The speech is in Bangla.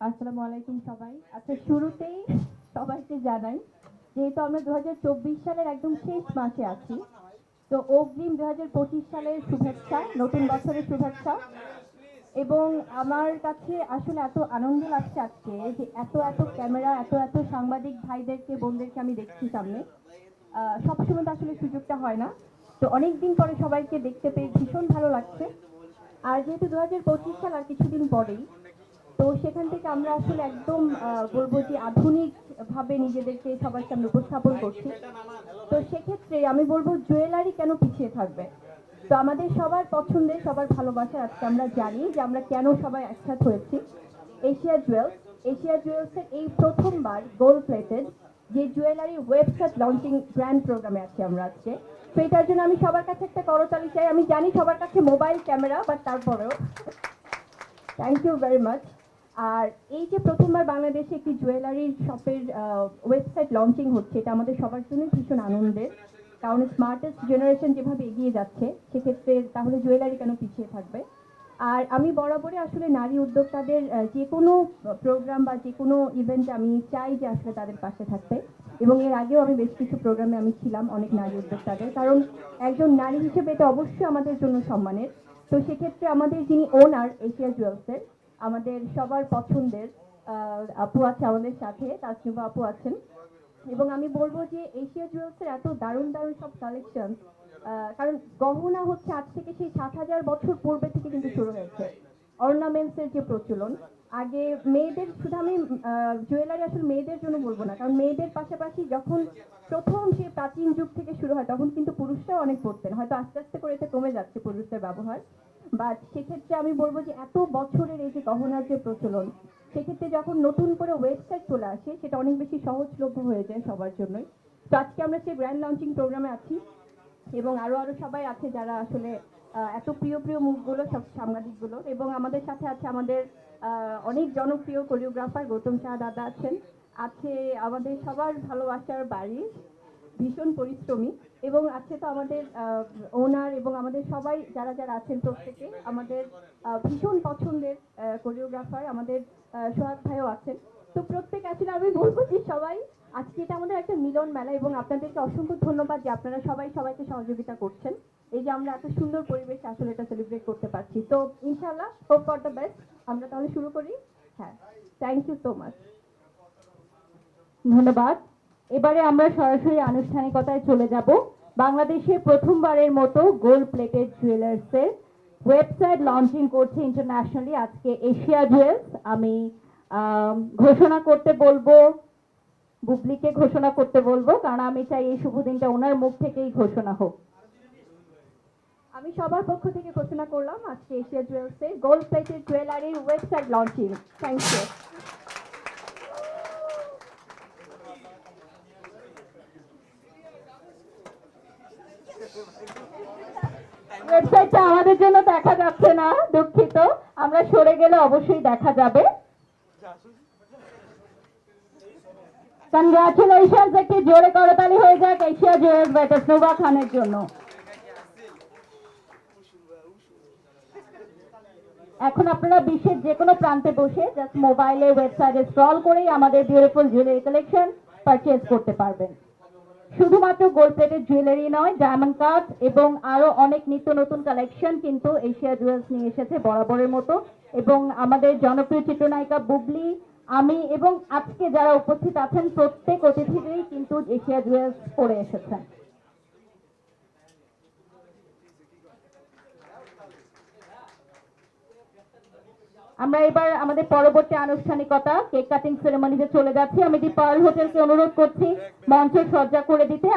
আসসালামু আলাইকুম সবাই। আচ্ছা শুরুতেই সবাইকে জানাই, যেহেতু আমরা দু হাজার চব্বিশ সালের একদম শেষ মাসে আছি, তো অগ্রিম দু হাজার পঁচিশ সালের শুভেচ্ছা, নতুন বছরের শুভেচ্ছা। এবং আমার কাছে আসলে এত আনন্দ লাগছে আজকে যে এত এত ক্যামেরা, এত এত সাংবাদিক ভাইদেরকে, বোনদেরকে আমি দেখছি সামনে। সবসময় তো আসলে সুযোগটা হয় না। তো অনেক দিন পরে সবাইকে দেখতে পেয়ে ভীষণ ভালো লাগছে। আর যেহেতু দু হাজার পঁচিশ সাল আর কিছুদিন পরেই তো সেখান থেকে আমরা আসলে একদম বলব যে আধুনিক ভাবে নিজেদেরকে সবার সামনে উপস্থাপন করছি। তো সেক্ষেত্রে আমি বলব জুয়েলারি কেন পিছিয়ে থাকবে? তো আমাদের সবার পছন্দের, সবার ভালোবাসার আজকে আমরা জানি যে আমরা কেন সবাই একসাথ হয়েছি। এশিয়া জুয়েলস, এশিয়া জুয়েলসের এই প্রথমবার গোল্ড প্লেটেড যে জুয়েলারি ওয়েবসাইট লঞ্চিং ব্র্যান্ড প্রোগ্রামে আছি আমরা আজকে। তো এটার জন্য আমি সবার কাছে একটা করতালি চাই। আমি জানি সবার কাছে মোবাইল ক্যামেরা বাট তারপরেও। থ্যাংক ইউ ভেরি মাচ আর এই যে প্রথমবার বাংলাদেশে একটি জুয়েলারির শপের ওয়েবসাইট লঞ্চিং হচ্ছে, এটা আমাদের সবার জন্য ভীষণ আনন্দের। কারণ স্মার্টেস্ট জেনারেশন যেভাবে এগিয়ে যাচ্ছে, সেক্ষেত্রে তাহলে জুয়েলারি কেন পিছিয়ে থাকবে? আর আমি বরাবরই আসলে নারী উদ্যোক্তাদের যে কোনো প্রোগ্রাম বা যে কোনো ইভেন্টে আমি চাই যে আসলে তাদের পাশে থাকতে। এবং এর আগেও আমি বেশ কিছু প্রোগ্রামে আমি ছিলাম অনেক নারী উদ্যোক্তাদের। কারণ একজন নারী হিসেবে এটা অবশ্যই আমাদের জন্য সম্মানের। তো সেক্ষেত্রে আমাদের যিনি ওনার এশিয়া জুয়েলসের আমাদের সবার পছন্দের আপু আছে আমাদের সাথে তাসনিবা আপু আছেন। এবং আমি বলব যে এশিয়া জুয়েলসের এত দারুণ দারুণ সব কালেকশন কারণ গহনা হচ্ছে আজ থেকে সেই সাত হাজার বছর পূর্বে থেকে কিন্তু শুরু হয়েছে। অর্নামেন্টসের যে প্রচলন, আগে মেয়েদের, শুধু আমি জুয়েলারি আসলে মেয়েদের জন্য বলব না, কারণ মেয়েদের পাশাপাশি যখন প্রথম সেই প্রাচীন যুগ থেকে শুরু হয়, তখন কিন্তু পুরুষরাও অনেক পড়তেন হয়তো আস্তে আস্তে করে এটা কমে যাচ্ছে পুরুষদের ব্যবহার। বাট সেক্ষেত্রে আমি বলব যে এত বছরের এই যে গহনার যে প্রচলন, সেক্ষেত্রে যখন নতুন করে ওয়েবসাইট চলে আসে, সেটা অনেক বেশি সহজলভ্য হয়ে যায় সবার জন্যই। তো আজকে আমরা সেই গ্র্যান্ড লঞ্চিং প্রোগ্রামে আছি এবং আরও আরও সবাই আছে যারা আসলে এত প্রিয় প্রিয় মুখগুলো, সব সাংবাদিকগুলো এবং আমাদের সাথে আছে আমাদের অনেক জনপ্রিয় কোরিওগ্রাফার গৌতম শাহ দাদা আছেন। আছে আমাদের সবার ভালোবাসার বাড়ি ভীষণ পরিশ্রমী এবং আছে তো আমাদের ওনার এবং আমাদের সবাই যারা যারা আছেন প্রত্যেকে, আমাদের ভীষণ পছন্দের কোরিওগ্রাফার আমাদের সোহাগ ভাইও আছেন। তো প্রত্যেক আসলে আমি বলব যে সবাই, আজকে এটা আমাদের একটা মিলন মেলা এবং আপনাদেরকে অসংখ্য ধন্যবাদ যে আপনারা সবাই সবাইকে সহযোগিতা করছেন। এই যে আমরা এত সুন্দর পরিবেশে আসলে এটা সেলিব্রেট করতে পারছি। তো ইনশাল্লাহ হোপ ফর দ্য বেস্ট আমরা তাহলে শুরু করি। হ্যাঁ থ্যাংক ইউ সো মাচ ধন্যবাদ। এবারে আমরা সরাসরি আনুষ্ঠানিকতায় চলে যাব। বাংলাদেশে প্রথমবারের মতো গোল্ড প্লেটেড জুয়েলার্সের ওয়েবসাইট লঞ্চিং করছে ইন্টারন্যাশনালি আজকে এশিয়া জুয়েলস আমি ঘোষণা করতে বলব বুবলিকে ঘোষণা করতে বলব, কারণ আমি চাই এই শুভ দিনটা ওনার মুখ থেকেই ঘোষণা হোক। আমি সবার পক্ষ থেকে ঘোষণা করলাম আজকে এশিয়া জুয়েলসের গোল্ড প্লেটেড জুয়েলারির ওয়েবসাইট লঞ্চিং থ্যাংক ইউ ওয়েবসাইটটা আমাদের জন্য দেখা যাচ্ছে না, দুঃখিত। আমরা সরে গেলে অবশ্যই দেখা যাবে। কনগ্রাচুলেশন একটি জোরে করতালি হয়ে যাক, এশিয়া খানের জন্য। এখন আপনারা বিশ্বের যে কোনো প্রান্তে বসে জাস্ট মোবাইলে ওয়েবসাইটে স্ক্রল করেই আমাদের বিউটিফুল জুয়েলারি কালেকশন পারচেজ করতে পারবেন। শুধুমাত্র গোল্ড প্লেটেড জুয়েলারি নয় ডায়মন্ড কাট এবং আরও অনেক নিত্য নতুন কালেকশন কিন্তু এশিয়া জুয়েলস নিয়ে এসেছে বরাবরের মতো। এবং আমাদের জনপ্রিয় চিত্রনায়িকা বুবলি, আমি এবং আজকে যারা উপস্থিত আছেন প্রত্যেক অতিথিদেরই কিন্তু এশিয়া জুয়েলস পরে এসেছেন। আমরা এবার আমাদের পরবর্তী আনুষ্ঠানিকতা কেক কাটিং সেরেমনিতে চলে যাচ্ছি। আমি দি পার্ল হোটেলকে অনুরোধ করছি মঞ্চের সজ্জা করে দিতে।